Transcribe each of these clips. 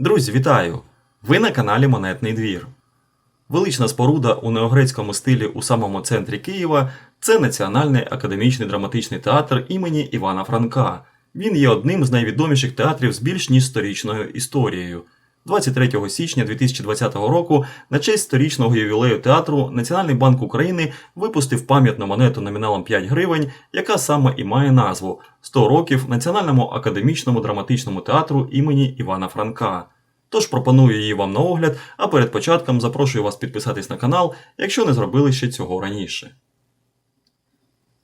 Друзі, вітаю! Ви на каналі Монетний двір. Велична споруда у неогрецькому стилі у самому центрі Києва це Національний академічний драматичний театр імені Івана Франка. Він є одним з найвідоміших театрів з більш ніж сторічною історією. 23 січня 2020 року на честь сторічного ювілею театру Національний банк України випустив пам'ятну монету номіналом 5 гривень, яка саме і має назву 100 років Національному академічному драматичному театру імені Івана Франка. Тож пропоную її вам на огляд, а перед початком запрошую вас підписатись на канал, якщо не зробили ще цього раніше.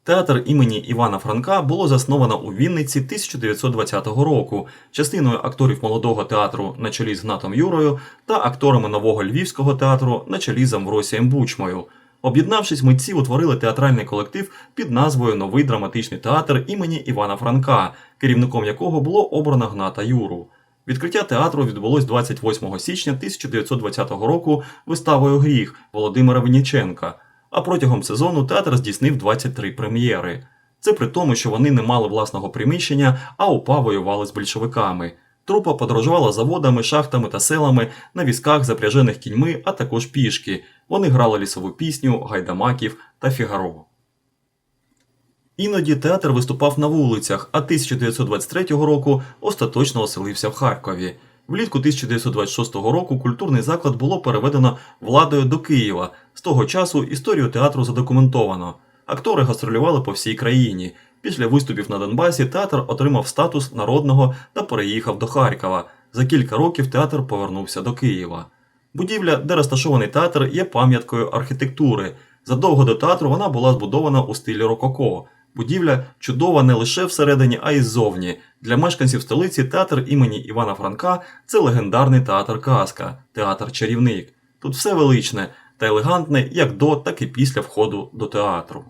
Театр імені Івана Франка було засновано у Вінниці 1920 року частиною акторів молодого театру на чолі з Гнатом Юрою та акторами нового львівського театру на чолі з Амвросієм Бучмою. Об'єднавшись, митці утворили театральний колектив під назвою Новий драматичний театр імені Івана Франка, керівником якого було обрано Гната Юру. Відкриття театру відбулось 28 січня 1920 року виставою Гріх Володимира Винніченка. А протягом сезону театр здійснив 23 прем'єри. Це при тому, що вони не мали власного приміщення, а УПА воювали з більшовиками. Трупа подорожувала заводами, шахтами та селами на візках, запряжених кіньми, а також пішки. Вони грали лісову пісню, гайдамаків та фігаро. Іноді театр виступав на вулицях, а 1923 року остаточно оселився в Харкові. Влітку 1926 року культурний заклад було переведено владою до Києва. З того часу історію театру задокументовано. Актори гастролювали по всій країні. Після виступів на Донбасі театр отримав статус народного та переїхав до Харкова. За кілька років театр повернувся до Києва. Будівля, де розташований театр, є пам'яткою архітектури. Задовго до театру вона була збудована у стилі рококо. Будівля чудова не лише всередині, а й ззовні. Для мешканців столиці театр імені Івана Франка це легендарний театр казка, театр чарівник. Тут все величне та елегантне як до, так і після входу до театру.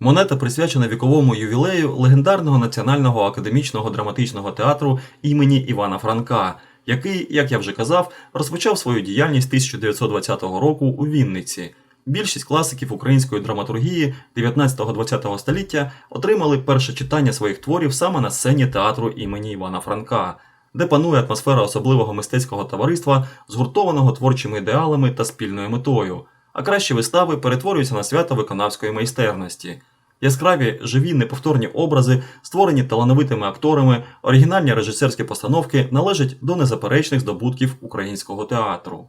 Монета присвячена віковому ювілею легендарного Національного академічного драматичного театру імені Івана Франка, який, як я вже казав, розпочав свою діяльність 1920 року у Вінниці. Більшість класиків української драматургії 19-20 століття отримали перше читання своїх творів саме на сцені театру імені Івана Франка, де панує атмосфера особливого мистецького товариства, згуртованого творчими ідеалами та спільною метою, а кращі вистави перетворюються на свято виконавської майстерності. Яскраві, живі, неповторні образи, створені талановитими акторами, оригінальні режисерські постановки належать до незаперечних здобутків українського театру.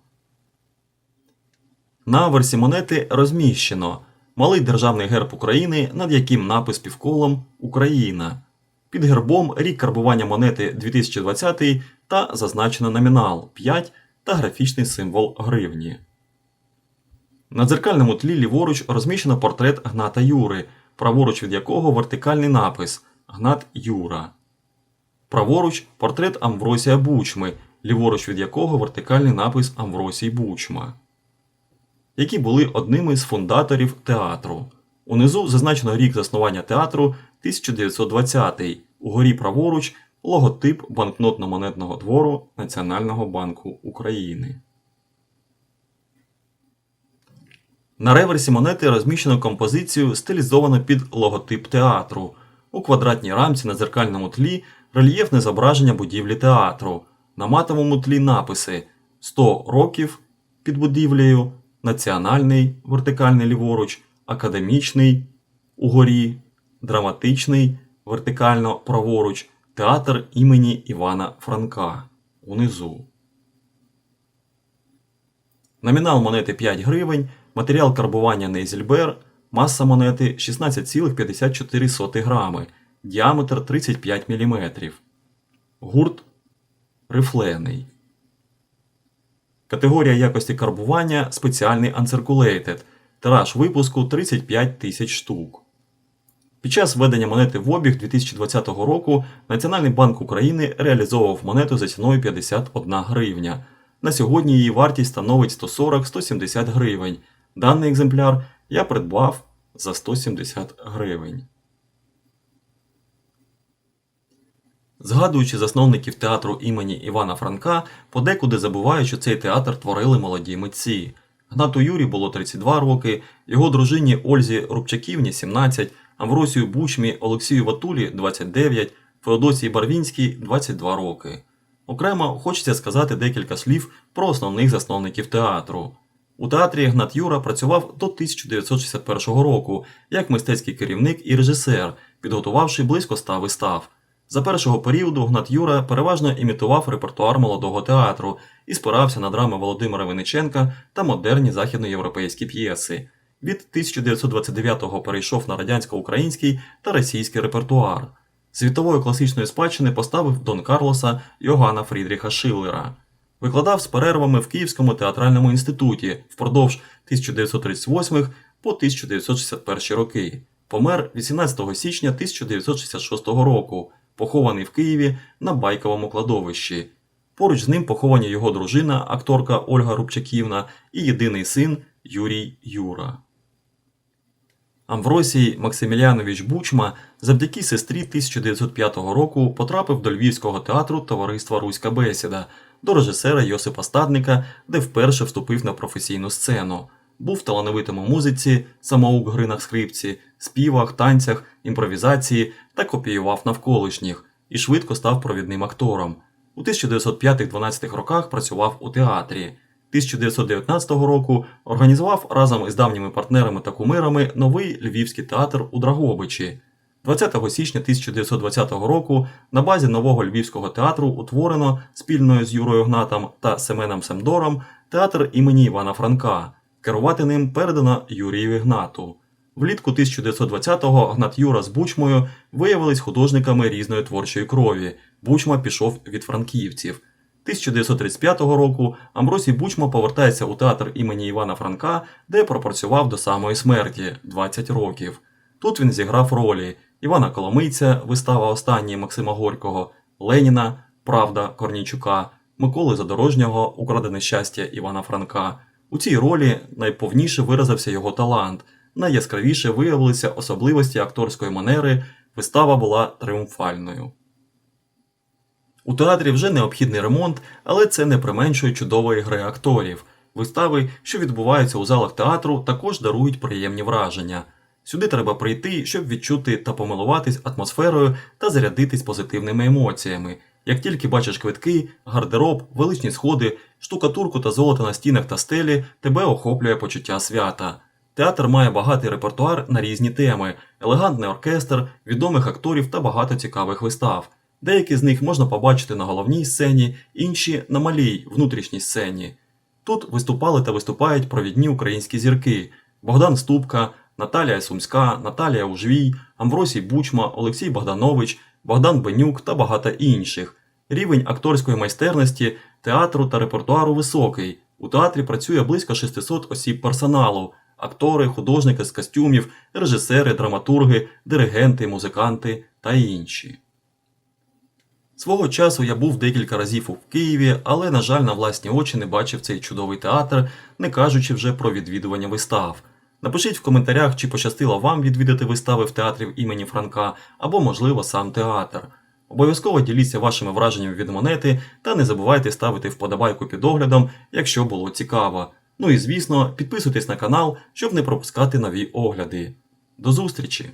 На аверсі монети розміщено малий державний герб України, над яким напис півколом Україна. Під гербом рік карбування монети 2020 та зазначено номінал 5 та графічний символ гривні. На дзеркальному тлі ліворуч розміщено портрет Гната Юри, праворуч від якого вертикальний напис Гнат Юра. Праворуч портрет Амвросія Бучми, ліворуч від якого вертикальний напис Амвросій Бучма які були одними з фундаторів театру. Унизу зазначено рік заснування театру 1920 угорі праворуч логотип банкнотно-монетного двору Національного банку України. На реверсі монети розміщено композицію, стилізовану під логотип театру. У квадратній рамці на дзеркальному тлі рельєфне зображення будівлі театру. На матовому тлі написи 100 років під будівлею, національний вертикальний ліворуч, академічний угорі, драматичний вертикально праворуч, театр імені Івана Франка унизу. Номінал монети 5 гривень, матеріал карбування Нейзельбер, маса монети 16,54 грами, діаметр 35 мм. Гурт рифлений. Категорія якості карбування спеціальний Uncirculated. Тираж випуску 35 тисяч штук. Під час введення монети в обіг 2020 року Національний банк України реалізовував монету за ціною 51 гривня. На сьогодні її вартість становить 140-170 гривень. Даний екземпляр я придбав за 170 гривень. Згадуючи засновників театру імені Івана Франка, подекуди забувають, що цей театр творили молоді митці. Гнату Юрі було 32 роки, його дружині Ользі Рубчаківні 17, Амвросію Бучмі, Олексію Ватулі 29, Феодосії Барвінській 22 роки. Окремо хочеться сказати декілька слів про основних засновників театру. У театрі Гнат Юра працював до 1961 року як мистецький керівник і режисер, підготувавши близько ста вистав. За першого періоду Гнат Юра переважно імітував репертуар молодого театру і спирався на драми Володимира Винниченка та модерні західноєвропейські п'єси. Від 1929-го перейшов на радянсько-український та російський репертуар. Світової класичної спадщини поставив Дон Карлоса Йоганна Фрідріха Шиллера. Викладав з перервами в Київському театральному інституті впродовж 1938 по 1961 роки. Помер 18 січня 1966 року, похований в Києві на Байковому кладовищі. Поруч з ним поховані його дружина, акторка Ольга Рубчаківна і єдиний син Юрій Юра. Амвросій Максимілянович Бучма завдяки сестрі 1905 року потрапив до Львівського театру Товариства Руська Бесіда, до режисера Йосипа Стадника, де вперше вступив на професійну сцену. Був талановитим у музиці, самоук гри на скрипці, співах, танцях, імпровізації та копіював навколишніх і швидко став провідним актором. У 1905-12 роках працював у театрі. 1919 року організував разом із давніми партнерами та кумирами новий Львівський театр у Драгобичі. 20 січня 1920 року на базі нового Львівського театру утворено спільною з Юрою Гнатом та Семеном Семдором театр імені Івана Франка. Керувати ним передано Юрієві Гнату. Влітку 1920-го Гнат Юра з Бучмою виявились художниками різної творчої крові. Бучма пішов від франківців. 1935 року Амбросій Бучма повертається у театр імені Івана Франка, де пропрацював до самої смерті 20 років. Тут він зіграв ролі Івана Коломийця, вистава останньої Максима Горького, Леніна, Правда Корнійчука, Миколи Задорожнього, Украдене щастя Івана Франка. У цій ролі найповніше виразився його талант, найяскравіше виявилися особливості акторської манери, вистава була тріумфальною. У театрі вже необхідний ремонт, але це не применшує чудової гри акторів. Вистави, що відбуваються у залах театру, також дарують приємні враження. Сюди треба прийти, щоб відчути та помилуватись атмосферою та зарядитись позитивними емоціями. Як тільки бачиш квитки, гардероб, величні сходи, штукатурку та золото на стінах та стелі, тебе охоплює почуття свята. Театр має багатий репертуар на різні теми, елегантний оркестр, відомих акторів та багато цікавих вистав. Деякі з них можна побачити на головній сцені, інші на малій внутрішній сцені. Тут виступали та виступають провідні українські зірки: Богдан Ступка, Наталія Сумська, Наталія Ужвій, Амвросій Бучма, Олексій Богданович, Богдан Бенюк та багато інших. Рівень акторської майстерності, театру та репертуару високий. У театрі працює близько 600 осіб персоналу: актори, художники з костюмів, режисери, драматурги, диригенти, музиканти та інші. Свого часу я був декілька разів у Києві, але, на жаль, на власні очі не бачив цей чудовий театр, не кажучи вже про відвідування вистав. Напишіть в коментарях, чи пощастило вам відвідати вистави в театрі імені Франка або, можливо, сам театр. Обов'язково діліться вашими враженнями від монети та не забувайте ставити вподобайку під оглядом, якщо було цікаво. Ну і звісно, підписуйтесь на канал, щоб не пропускати нові огляди. До зустрічі!